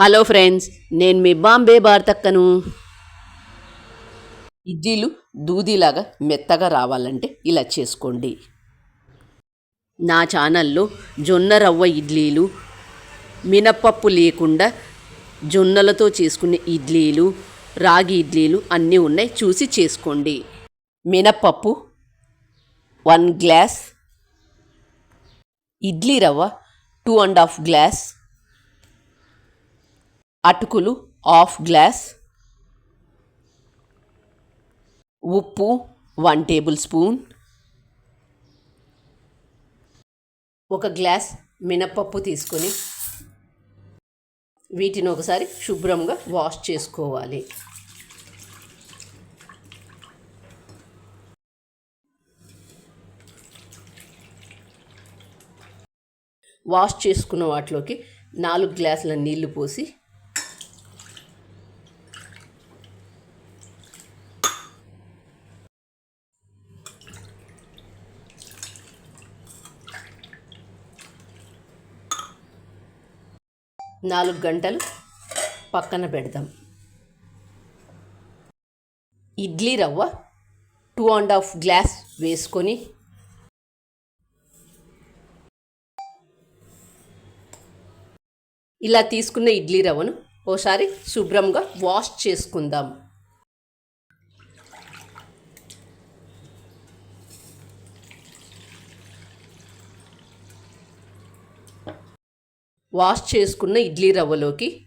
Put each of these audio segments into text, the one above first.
Hello friends నేను మీ బాంబే భారతక్కను ఇడ్లీలు దూదిలాగా మెత్తగా రావాలంటే ఇలా చేసుకోండి. నా ఛానల్లో జొన్న రవ్వ ఇడ్లీలు మినప్పప్పు లేకుండా జొన్నలతో చేసుకునే ఇడ్లీలు రాగి ఇడ్లీలు అన్నీ ఉన్నాయి చూసి చేసుకోండి. మినప్పప్పు వన్ గ్లాస్ ఇడ్లీ రవ్వ టూ అండ్ హాఫ్ గ్లాస్ అటుకులు హాఫ్ గ్లాస్ ఉప్పు వన్ టేబుల్ స్పూన్ ఒక గ్లాస్ మినపప్పు తీసుకొని వీటిని ఒకసారి శుభ్రంగా వాష్ చేసుకోవాలి. వాష్ చేసుకున్న వాటిలోకి నాలుగు గ్లాసుల నీళ్ళు పోసి నాలుగు గంటలు పక్కన పెడదాం. ఇడ్లీ రవ్వ టూ అండ్ హాఫ్ గ్లాస్ వేసుకొని ఇలా తీసుకున్న ఇడ్లీ రవ్వను ఓసారి శుభ్రంగా వాష్ చేసుకుందాం. వాష్ చేసుకున్న ఇడ్లీ రవ్వలోకి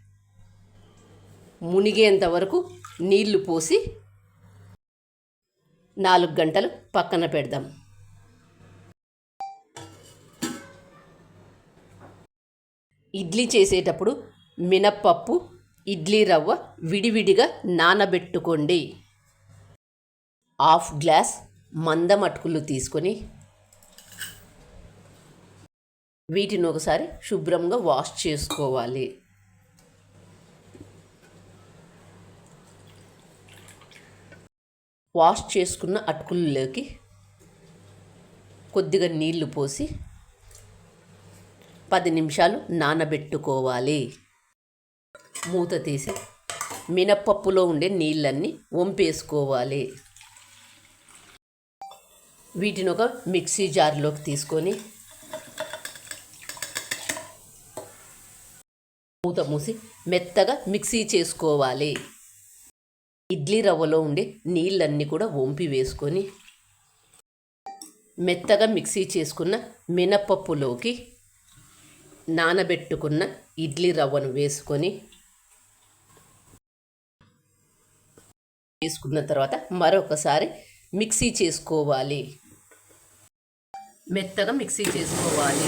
మునిగేంత వరకు నీళ్ళు పోసి నాలుగు గంటలు పక్కన పెడదాం. ఇడ్లీ చేసేటప్పుడు మినప్పప్పు ఇడ్లీ రవ్వ విడివిడిగా నానబెట్టుకోండి. హాఫ్ గ్లాస్ మందం అటుకులు తీసుకొని వీటిని ఒకసారి శుభ్రంగా వాష్ చేసుకోవాలి. వాష్ చేసుకున్న అటుకుల్లోకి కొద్దిగా నీళ్ళు పోసి పది నిమిషాలు నానబెట్టుకోవాలి. మూత తీసి మినప్పప్పులో ఉండే నీళ్ళన్నీ వంపేసుకోవాలి. వీటిని ఒక మిక్సీ జార్లోకి తీసుకొని మూత మూసి మెత్తగా మిక్సీ చేసుకోవాలి. ఇడ్లీ రవ్వలో ఉండే నీళ్ళన్నీ కూడా వంపి వేసుకొని మెత్తగా మిక్సీ చేసుకున్న మినపప్పులోకి నానబెట్టుకున్న ఇడ్లీ రవ్వను వేసుకొని వేసుకున్న తర్వాత మరొకసారి మిక్సీ చేసుకోవాలి. మెత్తగా మిక్సీ చేసుకోవాలి.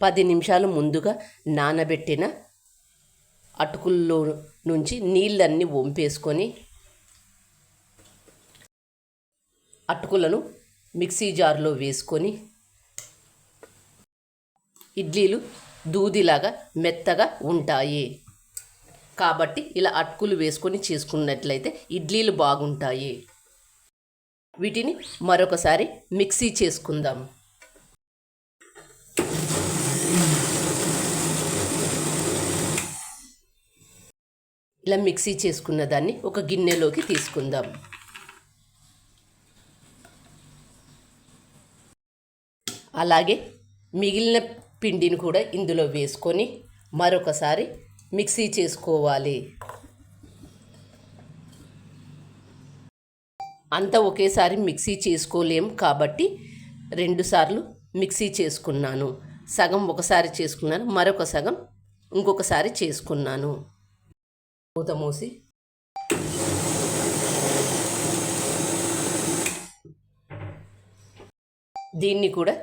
పది నిమిషాలు ముందుగా నానబెట్టిన అటుకుల్లో నుంచి నీళ్ళన్నీ వంపేసుకొని అటుకులను మిక్సీ జార్లో వేసుకొని ఇడ్లీలు దూదిలాగా మెత్తగా ఉంటాయి. కాబట్టి ఇలా అటుకులు వేసుకొని చేసుకున్నట్లయితే ఇడ్లీలు బాగుంటాయి. వీటిని మరొకసారి మిక్సీ చేసుకుందాం. ఇలా మిక్సీ చేసుకున్న దాన్ని ఒక గిన్నెలోకి తీసుకుందాం. అలాగే మిగిలిన పిండిని కూడా ఇందులో వేసుకొని మరొకసారి మిక్సీ చేసుకోవాలి. అంతా ఒకేసారి మిక్సీ చేసుకోలేం కాబట్టి రెండుసార్లు మిక్సీ చేసుకున్నాను. సగం ఒకసారి చేసుకున్నాను మరొక సగం ఇంకొకసారి చేసుకున్నాను. మూత మూసి. దీన్ని కూడా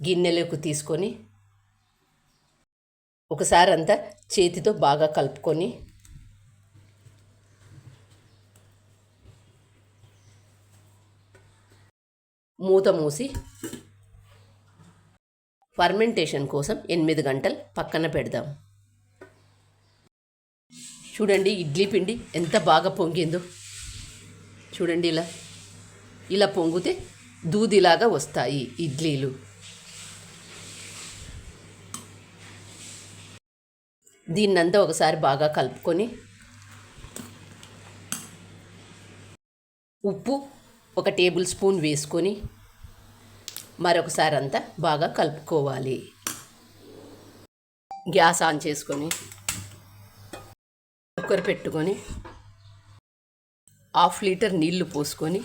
గిన్నెలోకి తీసుకొని ఒకసారి అంతా చేతితో బాగా కలుపుకొని మూత మూసి ఫర్మెంటేషన్ కోసం ఎనిమిది గంటలు పక్కన పెడదాం. చూడండి ఇడ్లీ పిండి ఎంత బాగా పొంగిందో. చూడండి ఇలా. ఇలా పొంగితే దూదిలాగా వస్తాయి ఇడ్లీలు. దీన్నంతా ఒకసారి బాగా కలుపుకొని ఉప్పు ఒక టేబుల్ స్పూన్ వేసుకొని మరొకసారి అంతా బాగా కలుపుకోవాలి. గ్యాస్ ఆన్ చేసుకొని కుక్కర్ పెట్టుకొని హాఫ్ లీటర్ నీళ్ళు పోసుకొని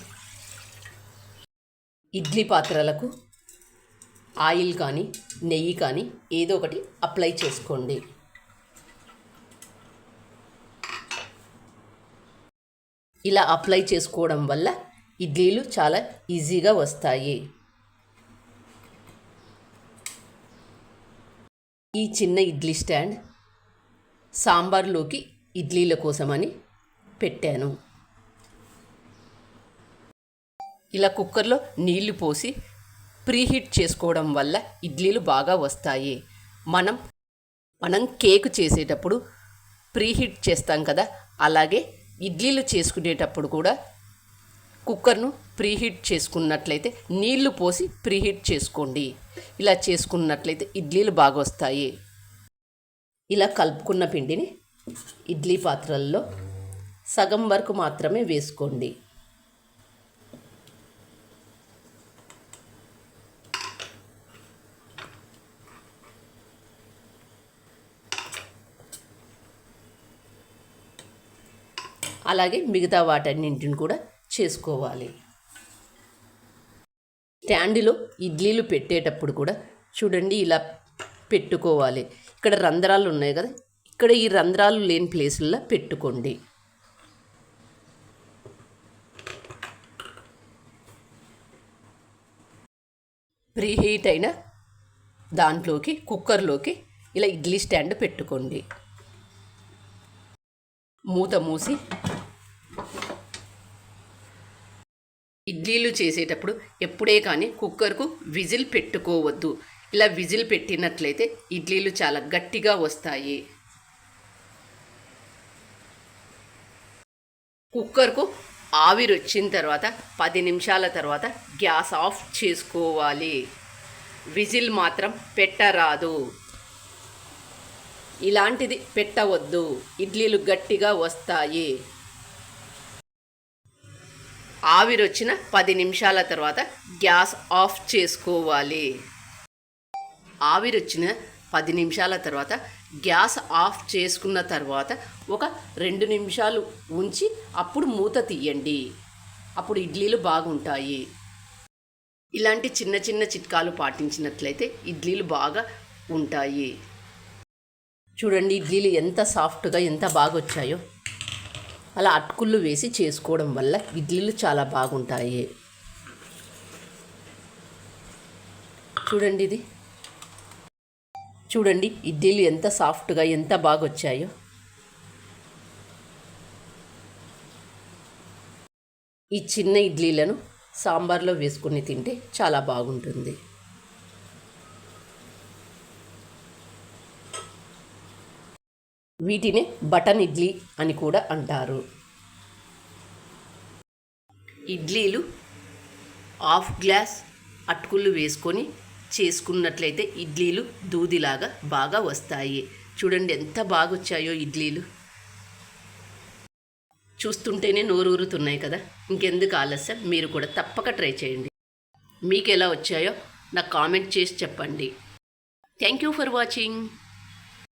ఇడ్లీ పాత్రలకు ఆయిల్ కానీ నెయ్యి కానీ ఏదో ఒకటి అప్లై చేసుకోండి. ఇలా అప్లై చేసుకోవడం వల్ల ఇడ్లీలు చాలా ఈజీగా వస్తాయి. ఈ చిన్న ఇడ్లీ స్టాండ్ సాంబార్లోకి ఇడ్లీల కోసమని పెట్టాను. ఇలా కుక్కర్లో నీళ్ళు పోసి ప్రీహీట్ చేసుకోవడం వల్ల ఇడ్లీలు బాగా వస్తాయి. మనం మనం కేక్ చేసేటప్పుడు ప్రీహీట్ చేస్తాం కదా అలాగే ఇడ్లీలు చేసుకునేటప్పుడు కూడా కుక్కర్ను ప్రీహీట్ చేసుకున్నట్లయితే నీళ్ళు పోసి ప్రీహీట్ చేసుకోండి. ఇలా చేసుకున్నట్లయితే ఇడ్లీలు బాగా వస్తాయి. ఇలా కలుపుకున్న పిండిని ఇడ్లీ పాత్రల్లో సగం వరకు మాత్రమే వేసుకోండి. అలాగే మిగతా వాటన్నింటిని కూడా చేసుకోవాలి. స్టాండ్లో ఇడ్లీలు పెట్టేటప్పుడు కూడా చూడండి ఇలా పెట్టుకోవాలి. ఇక్కడ రంధ్రాలు ఉన్నాయి కదా ఇక్కడ ఈ రంధ్రాలు లేని ప్లేసుల్లో పెట్టుకోండి. ప్రీహీట్ అయిన దాంట్లోకి కుక్కర్లోకి ఇలా ఇడ్లీ స్టాండ్ పెట్టుకోండి. మూత మూసి ఇడ్లీలు చేసేటప్పుడు ఎప్పుడే కానీ కుక్కర్కు విజిల్ పెట్టుకోవద్దు. ఇలా విజిల్ పెట్టినట్లయితే ఇడ్లీలు చాలా గట్టిగా వస్తాయి. కుక్కర్కు ఆవిరి వచ్చిన తర్వాత పది నిమిషాల తర్వాత గ్యాస్ ఆఫ్ చేసుకోవాలి. విజిల్ మాత్రం పెట్టరాదు. ఇలాంటిది పెట్టవద్దు. ఇడ్లీలు గట్టిగా వస్తాయి. ఆవిరి వచ్చిన పది నిమిషాల తర్వాత గ్యాస్ ఆఫ్ చేసుకోవాలి. ఆవిరి వచ్చిన పది నిమిషాల తర్వాత గ్యాస్ ఆఫ్ చేసుకున్న తర్వాత ఒక రెండు నిమిషాలు ఉంచి అప్పుడు మూత తీయండి. అప్పుడు ఇడ్లీలు బాగుంటాయి. ఇలాంటి చిన్న చిన్న చిట్కాలు పాటించినట్లయితే ఇడ్లీలు బాగా ఉంటాయి. చూడండి ఇడ్లీలు ఎంత సాఫ్ట్గా ఎంత బాగా వచ్చాయో అలా అటుకుళ్ళు వేసి చేసుకోవడం వల్ల ఇడ్లీలు చాలా బాగుంటాయి. చూడండి ఇది. చూడండి ఇడ్లీలు ఎంత సాఫ్ట్గా ఎంత బాగా వచ్చాయో ఈ చిన్న ఇడ్లీలను సాంబార్లో వేసుకుని తింటే చాలా బాగుంటుంది. వీటిని బటన్ ఇడ్లీ అని కూడా అంటారు. ఇడ్లీలు హాఫ్ గ్లాస్ అటుకులు వేసుకొని చేసుకున్నట్లయితే ఇడ్లీలు దూదిలాగా బాగా వస్తాయి. చూడండి ఎంత బాగా వచ్చాయో ఇడ్లీలు. చూస్తుంటేనే నోరూరుతున్నాయి కదా. ఇంకెందుకు ఆలస్యం? మీరు కూడా తప్పక ట్రై చేయండి. మీకు ఎలా వచ్చాయో నాకు కామెంట్ చేసి చెప్పండి. Thank you for watching.